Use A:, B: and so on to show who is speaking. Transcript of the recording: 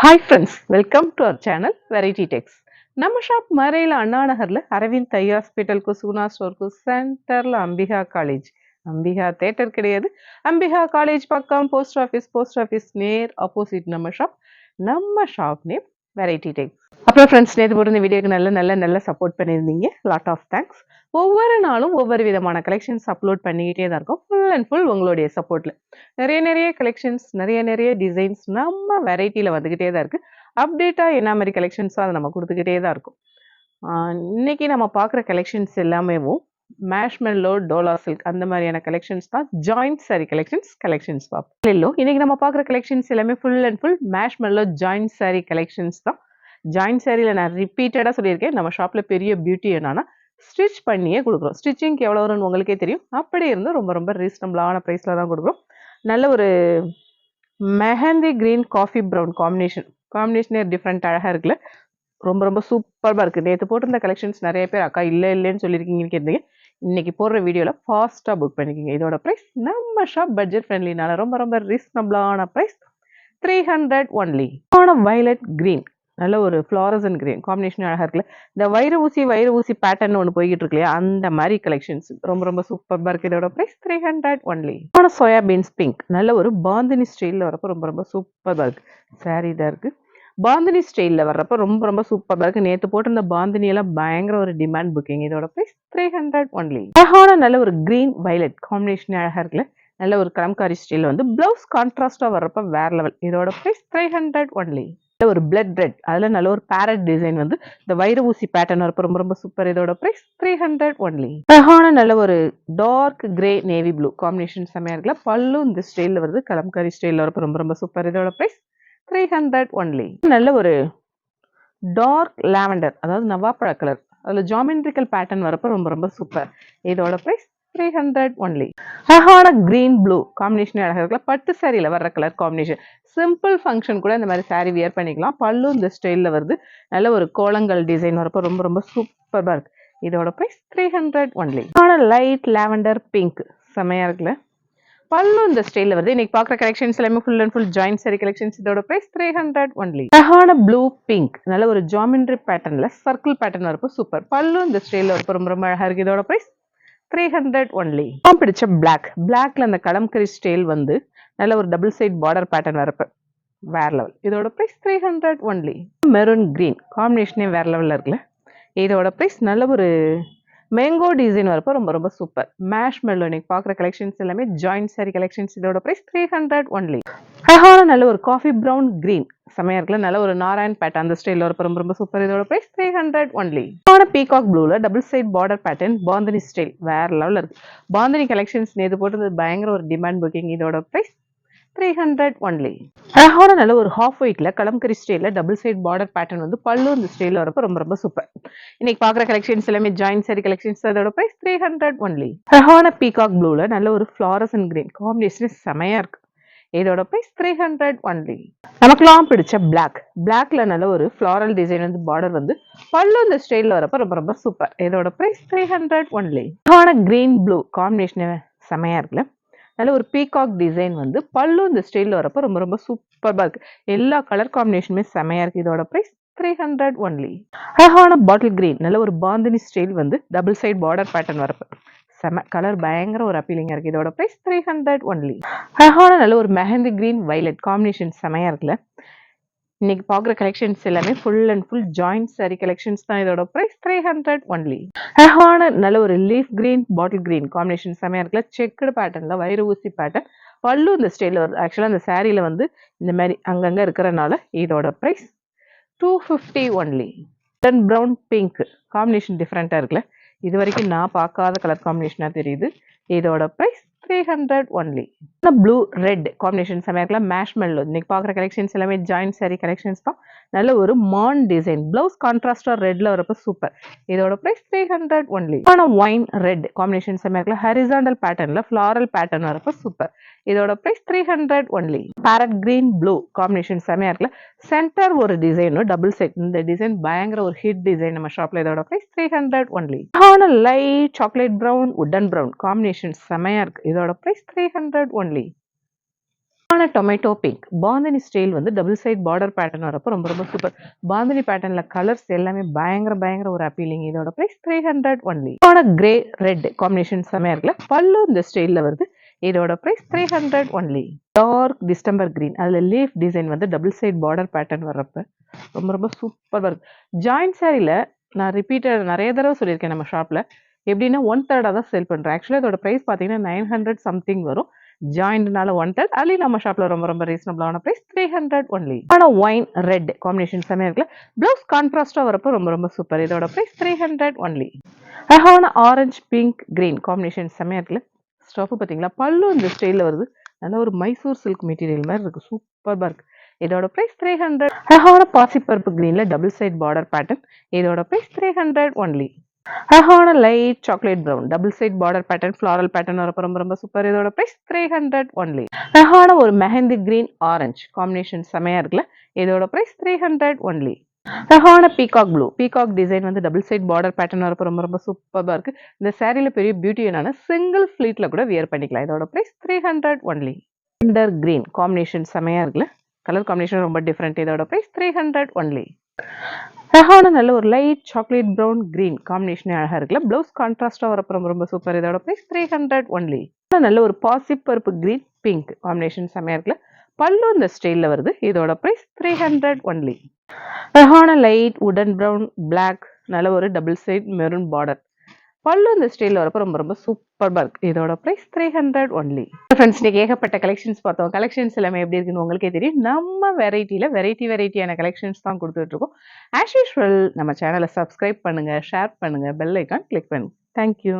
A: Hi friends welcome to our channel variety tex நம்ம shop மறையில் அண்ணா நகரில் அரவிந்த் ஐ ஹாஸ்பிட்டலுக்கு சுகுணா ஸ்டோருக்கு சென்டரில் அம்பிகா காலேஜ் அம்பிகா தேட்டர் கிடையாது. அம்பிகா காலேஜ் பக்கம் போஸ்ட் ஆஃபீஸ் போஸ்ட் ஆஃபீஸ் நேர் ஆப்போசிட் நம்ம ஷாப் நம்ம ஷாப் நேம் வெரைட்டி டைப் அப்புறம் ஃப்ரெண்ட்ஸ் நேற்று போட்டு இந்த வீடியோக்கு நல்ல நல்ல நல்ல சப்போர்ட் பண்ணியிருந்தீங்க. லாட் ஆஃப் தேங்க்ஸ் ஒவ்வொரு நாளும் ஒவ்வொரு விதமான கலெக்ஷன்ஸ் அப்லோட் பண்ணிக்கிட்டே தான் இருக்கும். ஃபுல் அண்ட் ஃபுல் உங்களுடைய சப்போர்ட்டில் நிறைய நிறைய கலெக்ஷன்ஸ் நிறைய நிறைய டிசைன்ஸ் நம்ம வெரைட்டியில் வந்துக்கிட்டே தான் இருக்குது அப்டேட்டாக என்ன மாதிரி கலெக்ஷன்ஸோ அதை நம்ம கொடுத்துக்கிட்டே தான் இருக்கும். இன்னைக்கு நம்ம பார்க்குற கலெக்ஷன்ஸ் எல்லாமேவும் மேஷ்மெல்லோ டோலா சில்க் அந்த மாதிரியான கலெக்ஷன்ஸ் தான். ஜாயிண்ட் சாரி கலெக்ஷன்ஸ் கலெக்ஷன்ஸ் பார்ப்போம் இல்லோ இன்னைக்கு நம்ம பார்க்குற கலெக்ஷன்ஸ் எல்லாமே full and full marshmallow joint sari collections தான். ஜாயிண்ட் சாரியில் நான் ரிப்பீட்டடாக சொல்லியிருக்கேன். நம்ம ஷாப்பில் பெரிய பியூட்டி என்னன்னா ஸ்டிச் பண்ணியே கொடுக்குறோம். ஸ்டிச்சிங்க்கு எவ்வளோ வரும்னு உங்களுக்கே தெரியும். அப்படியே இருந்து ரொம்ப ரொம்ப ரீசனபிளான ப்ரைஸில் தான் கொடுக்குறோம். நல்ல ஒரு mehndi green coffee brown combination காம்பினேஷனே different அழகாக இருக்குல்ல. ரொம்ப ரொம்ப சூப்பராக இருக்குது நேற்று போட்டிருந்த கலெக்ஷன்ஸ் நிறைய பேர் அக்கா இல்லை இல்லைன்னு சொல்லியிருக்கீங்கன்னு கேட்டீங்க இன்னைக்கு போடுற வீடியோவில் ஃபாஸ்ட்டாக புக் பண்ணிக்கிங்க. இதோட ப்ரைஸ் நம்ம ஷாப் பட்ஜெட் ஃப்ரெண்ட்லினால ரொம்ப ரொம்ப ரீசனபிளான ப்ரைஸ் த்ரீ ஹண்ட்ரட் ஒன்லி ஆன வயலட் க்ரீன் நல்ல ஒரு ஃப்ளாரசன் கிரீன் காம்பினேஷன் அழகாக இருக்குல்ல. இந்த வைர ஊசி வைர ஊசி பேட்டர்ன் ஒன்று போய்கிட்டு இருக்கு இல்லையா? அந்த மாதிரி கலெக்ஷன்ஸ் ரொம்ப ரொம்ப சூப்பராக இருக்குது இதோட ப்ரைஸ் த்ரீ ஹண்ட்ரட் ஒன்லி ஆனால் சோயா பீன்ஸ் பிங்க் நல்ல ஒரு பாந்தினி ஸ்டைலில் வரப்போ ரொம்ப ரொம்ப சூப்பராக இருக்குது சாரி இதாக இருக்குது பாந்தினி ஸ்டைலில் வர்றப்போ ரொம்ப ரொம்ப சூப்பராக இருக்குது நேற்று போட்டிருந்த பாந்தினியெல்லாம் பயங்கர ஒரு டிமாண்ட் புக்கிங் இதோட ப்ரைஸ் த்ரீ ஹண்ட்ரட் ஒன்லி அழகான நல்ல ஒரு கிரீன் வைலட் காம்பினேஷன் அழகாக இருக்குல்ல? நல்ல ஒரு கலம்காரி ஸ்டைல் வந்து ப்ளவுஸ் கான்ட்ராஸ்டாக வர்றப்ப வேற லெவல் இதோட ப்ரைஸ் த்ரீ ஹண்ட்ரட் ஒன்லி ஒரு பிளட் ரெட் அதில் நல்ல ஒரு பேரட் டிசைன் வந்து இந்த வைர ஊசி பேட்டர்ன் வரப்போ ரொம்ப ரொம்ப சூப்பர் இதோட ப்ரைஸ் த்ரீ ஹண்ட்ரட் ஒன்லி அழகான நல்ல ஒரு dark grey navy blue combination செம்மையாக இருக்குல்ல? பல்லும் இந்த ஸ்டைலில் வருது. கலம்காரி ஸ்டைலில் வரப்போ ரொம்ப ரொம்ப சூப்பர் இதோட ப்ரைஸ் த்ரீ ஹண்ட்ரட் ஒன்லி நல்ல ஒரு டார்க் லாவெண்டர் அதாவது நவாப்பழ கலர் அதில் ஜாமெண்ட்ரிக்கல் பேட்டர்ன் வரப்போ ரொம்ப ரொம்ப சூப்பர் இதோட ப்ரைஸ் த்ரீ ஹண்ட்ரட் ஒன்லி அழகான கிரீன் ப்ளூ காம்பினேஷன் அழகாக இருக்கலாம் பட்டு சாரியில் வர்ற கலர் காம்பினேஷன் சிம்பிள் ஃபங்க்ஷன் கூட இந்த மாதிரி சாரீ வியர் பண்ணிக்கலாம். பல்லு இந்த ஸ்டைலில் வருது. நல்ல ஒரு கோலங்கள் டிசைன் வரப்போ ரொம்ப ரொம்ப சூப்பராக இருக்குது இதோட ப்ரைஸ் த்ரீ ஹண்ட்ரட் ஒன்லி ஆனால் லைட் லாவெண்டர் பிங்க் செம்மையாக இருக்குல்ல? பல்லு இந்த ஸ்டைலில் வருது. இன்னைக்கு பார்க்குற கலெக்ஷன்ஸ் எல்லாமே full and full join sari collections இதோட ப்ரைஸ் த்ரீ ஹண்ட்ரட் ஒன்லி அழகான ப்ளூ பிங்க் நல்ல ஒரு ஜாமெண்ட்ரி பேட்டர்னில் சர்க்கிள் பேட்டர்ன் வரப்போ சூப்பர் பல்லு இந்த ஸ்டைலில் வரப்போ ரொம்ப ரொம்ப அழகாக இருக்குது இதோட ப்ரைஸ் த்ரீ ஹண்ட்ரட் ஒன்லி பிடிச்ச பிளாக் பிளாக்ல அந்த கலம்கரி ஸ்டைல் வந்து நல்ல ஒரு டபுள் சைட் பார்டர் பேட்டர்ன் வரப்ப வேற லெவல் இதோட price three hundred only maroon green காம்பினேஷனே வேற லெவலில் இருக்குல்ல. இதோட ப்ரைஸ் நல்ல ஒரு மேங்கோ டிசைன் வரப்போ ரொம்ப ரொம்ப சூப்பர் மேஷ் மெல்லோ இன்னைக்கு பார்க்குற கலெக்ஷன்ஸ் எல்லாமே ஜாயிண்ட் சாரி கலெக்ஷன்ஸ் இதோட ப்ரைஸ் த்ரீ ஹண்ட்ரட் ஒன்லி அழகான நல்ல ஒரு காஃபி ப்ரௌன் கிரீன் செமையா இருக்குல்ல? நல்ல ஒரு நாராயண் பேட்டர்ன் அந்த ஸ்டைலில் வரப்போ ரொம்ப ரொம்ப சூப்பர் இதோட ப்ரைஸ் த்ரீ ஹண்ட்ரட் ஒன்லி ஆன peacock ப்ளூல double side border pattern bandhani style வேற லெவலில் இருக்கு. பாந்தினி கலெக்ஷன்ஸ் நேற்று போட்டது பயங்கர ஒரு டிமாண்ட் புக்கிங் இதோட ப்ரைஸ் த்ரீ ஹண்ட்ரட் ஒன்லி அழகான நல்ல ஒரு ஹாஃப் ஒயிட்ல கலம்கரி ஸ்டைல டபுள் சைட் பார்டர் பேட்டர்ன் வந்து பல்லு இந்த ஸ்டைல வரப்போ ரொம்ப ரொம்ப சூப்பர் இன்னைக்கு பாக்குற கலெக்ஷன்ஸ் எல்லாமே ஜாயின் சாரி கலெக்ஷன்ஸ் அதோட பிரைஸ் த்ரீ ஹண்ட்ரட் ஒன்லி அழகான பீகாக் ப்ளூல நல்ல ஒரு ஃப்ளாரஸ் அண்ட் கிரீன் காம்பினேஷன் செமையா இருக்கு. இதோட ப்ரைஸ் த்ரீ ஹண்ட்ரட் ஒன்லி நமக்குலாம் பிடிச்ச பிளாக் பிளாக்ல நல்ல ஒரு ஃப்ளாரல் டிசைன் வந்து பார்டர் வந்து பல்லு இந்த ஸ்டைலில் வரப்போ ரொம்ப ரொம்ப சூப்பர் இதோட ப்ரைஸ் த்ரீ ஹண்ட்ரட் ஒன்லி அழகான கிரீன் ப்ளூ காம்பினேஷன் செமையா இருக்குல்ல? நல்ல ஒரு பீகாக் டிசைன் வந்து பல்லு இந்த ஸ்டைலில் வரப்போ ரொம்ப ரொம்ப சூப்பராக இருக்குது எல்லா கலர் காம்பினேஷனுமே செமையாக இருக்குது இதோட ப்ரைஸ் த்ரீ ஹண்ட்ரட் ஒன்லி அழகான பாட்டில் கிரீன் நல்ல ஒரு பாந்தினி ஸ்டைல் வந்து டபுள் சைட் பார்டர் பேட்டர்ன் வரப்போ. செம கலர் பயங்கர ஒரு அப்பீலிங்காக இருக்குது இதோட ப்ரைஸ் த்ரீ ஹண்ட்ரட் ஒன்லி அழகான நல்ல ஒரு மெஹந்தி கிரீன் வைலட் காம்பினேஷன் செமையாக இருக்குல்ல. இன்னைக்கு பார்க்குற கலெக்ஷன்ஸ் எல்லாமே full and full joint sari collections தான் இதோட ப்ரைஸ் த்ரீ ஹண்ட்ரட் ஒன்லி அழகான நல்ல ஒரு leaf green bottle green combination செமையாக இருக்குல்ல. செக்குடு பேட்டர்னில் வயிறு ஊசி பேட்டர்ன் பல்லு இந்த ஸ்டைலில் வருது. ஆக்சுவலாக அந்த சாரியில் வந்து இந்த மாதிரி அங்கங்கே இருக்கிறனால இதோட price two fifty only tan brown pink combination டிஃப்ரெண்ட்டாக இருக்குல்ல. இது வரைக்கும் நான் பார்க்காத கலர் காம்பினேஷனாக தெரியுது. இதோட price three hundred only blue red combination செமையாக மேஷ் மெல்லோ இன்னைக்கு பார்க்குற கலெக்ஷன்ஸ் எல்லாமே ஜாயின்ட் சாரி கலெக்ஷன்ஸ் தான். நல்ல ஒரு மான் டிசைன் ப்ளவுஸ் கான்ட்ராஸ்டாக ரெட்ல வரப்போ சூப்பர் இதோட ப்ரைஸ் த்ரீ ஹண்ட்ரட் ஒன்லி ஆனால் ஒயின் ரெட் காம்பினேஷன் செமையாக ஹரிசாண்டல் பேட்டர்னில் ஃப்ளாரல் பேட்டர்ன் வரப்போ சூப்பர் இதோட price three hundred only parrot green blue combination செம்மையாக இருக்குல்ல சென்டர் ஒரு டிசைனும் டபுள் செட் இந்த டிசைன் பயங்கர ஒரு ஹிட் டிசைன் நம்ம ஷாப்ல இதோட ப்ரைஸ் த்ரீ ஹண்ட்ரட் ஒன்லி ஆனால் light chocolate brown wooden brown combination செம்மையாக இருக்கு. இதோட ப்ரைஸ் த்ரீ ஹண்ட்ரட் ஒன்லி ஆன டொமேட்டோ பிங்க் பாந்தினி ஸ்டைல் வந்து டபுள் சைட் பார்டர் பேட்டர்ன் வரப்போ ரொம்ப ரொம்ப சூப்பர் பாந்தினி பேட்டர்னில் கலர்ஸ் எல்லாமே பயங்கர பயங்கர ஒரு அப்பீலிங் இதோட ப்ரைஸ் த்ரீ ஹண்ட்ரட் ஒன்லி இதோட கிரே ரெட் காம்பினேஷன் செமையாக இருக்குல்ல? பல்லு இந்த ஸ்டைலில் வருது. இதோட price three hundred only dark distemper green அதில் லீஃப் டிசைன் வந்து டபுள் சைட் பார்டர் பேட்டர்ன் வர்றப்ப ரொம்ப ரொம்ப சூப்பராக இருக்கு. ஜாயின்ட் சாரியில் நான் ரிப்பீட்டட் நிறைய தடவை சொல்லியிருக்கேன் நம்ம ஷாப்பில் எப்படின்னா ஒன் தேர்டாக தான் சேல் பண்ணுறேன் ஆக்சுவலாக இதோட ப்ரைஸ் பார்த்தீங்கன்னா நைன் ஹண்ட்ரட் சம்திங் வரும். ஜாயிண்ட்னால ஒன் தேர்ட் அலி நம்ம ஷாப்பில் ரொம்ப ரொம்ப ரீசனபிளான ப்ரைஸ் த்ரீ ஹண்ட்ரட் ஒன்லி ஆனால் ஒயின் ரெட் காம்பினேஷன் செமையாக இருக்குல்ல? ப்ளவுஸ் கான்ட்ராஸ்டாக வரப்போ ரொம்ப ரொம்ப சூப்பர் இதோட ப்ரைஸ் த்ரீ ஹண்ட்ரட் ஒன்லி அழகான ஆரஞ்சு பிங்க் கிரீன் காம்பினேஷன் செமையாக இருக்குல்ல? ஸ்டஃப் பார்த்தீங்களா? பல்லு இந்த ஸ்டைலில் வருது. நல்ல ஒரு மைசூர் சில்க் மெட்டீரியல் மாதிரி இருக்குது சூப்பராக இருக்குது இதோட ப்ரைஸ் த்ரீ ஹண்ட்ரட் அழகான பாசிப்பருப்பு க்ரீனில் டபுள் சைட் பார்டர் பேட்டர்ன் இதோட ப்ரைஸ் த்ரீ ஹண்ட்ரட் ஒன்லி அழகான light chocolate brown double side border pattern floral pattern வரப்போ ரொம்ப ரொம்ப சூப்பர் இதோட ப்ரைஸ் த்ரீ ஹண்ட்ரட் ஒன்லி அழகான ஒரு மெஹந்தி கிரீன் ஆரஞ்சு காம்பினேஷன் செமையாக இருக்குல்ல? இதோட ப்ரைஸ் த்ரீ ஹண்ட்ரட் ஒன்லி அழகான பீகாக் ப்ளூ பீகாக் டிசைன் வந்து டபுள் சைட் பார்டர் பேட்டர்ன் வரப்போ ரொம்ப ரொம்ப சூப்பராக இருக்கு. இந்த சேரீல பெரிய பியூட்டி என்னன்னா சிங்கிள் ஃபிளீட்ல கூட வியர் பண்ணிக்கலாம். இதோட ப்ரைஸ் த்ரீ ஹண்ட்ரட் ஒன்லி இண்டர் கிரீன் காம்பினேஷன் செமையாக இருக்குல்ல? கலர் காம்பினேஷன் ரொம்ப டிஃப்ரெண்ட் இதோட ப்ரைஸ் த்ரீ ஹண்ட்ரட் ஒன்லி அழகான நல்ல ஒரு லைட் சாக்லேட் ப்ரௌன் கிரீன் காம்பினேஷனே அழகாக இருக்குல்ல. ப்ளவுஸ் கான்ட்ராஸ்டாக வரப்போ ரொம்ப ரொம்ப சூப்பர் இதோட ப்ரைஸ் த்ரீ ஹண்ட்ரட் ஒன்லி நல்ல ஒரு பாசிப்பருப்பு கிரீன் பிங்க் காம்பினேஷன் செம்மையாக இருக்குல்ல. பல்லு இந்த ஸ்டைலில் வருது. இதோட ப்ரைஸ் த்ரீ ஹண்ட்ரட் ஒன்லி அழகான லைட் உடன் ப்ரௌன் பிளாக் நல்ல ஒரு டபுள் சைட் மெரூன் பார்டர் பல்லு இந்த ஸ்டைலில் வரப்போ ரொம்ப ரொம்ப சூப்பராக இருக்குது இதோட price three hundred only friends இன்னைக்கு ஏகப்பட்ட கலெக்ஷன்ஸ் பார்த்தோம். கலெக்ஷன்ஸ் எல்லாமே எப்படி இருக்குன்னு உங்களுக்கே தெரியும். நம்ம வெரைட்டியில் வெரைட்டி வெரைட்டியான கலெக்ஷன்ஸ் தான் கொடுத்துட்ருக்கோம் ஆஸ் யூஷுவல் நம்ம சேனலை சப்ஸ்கிரைப் பண்ணுங்கள் ஷேர் பண்ணுங்கள் பெல் ஐக்கான் கிளிக் பண்ணுங்கள் தேங்க்யூ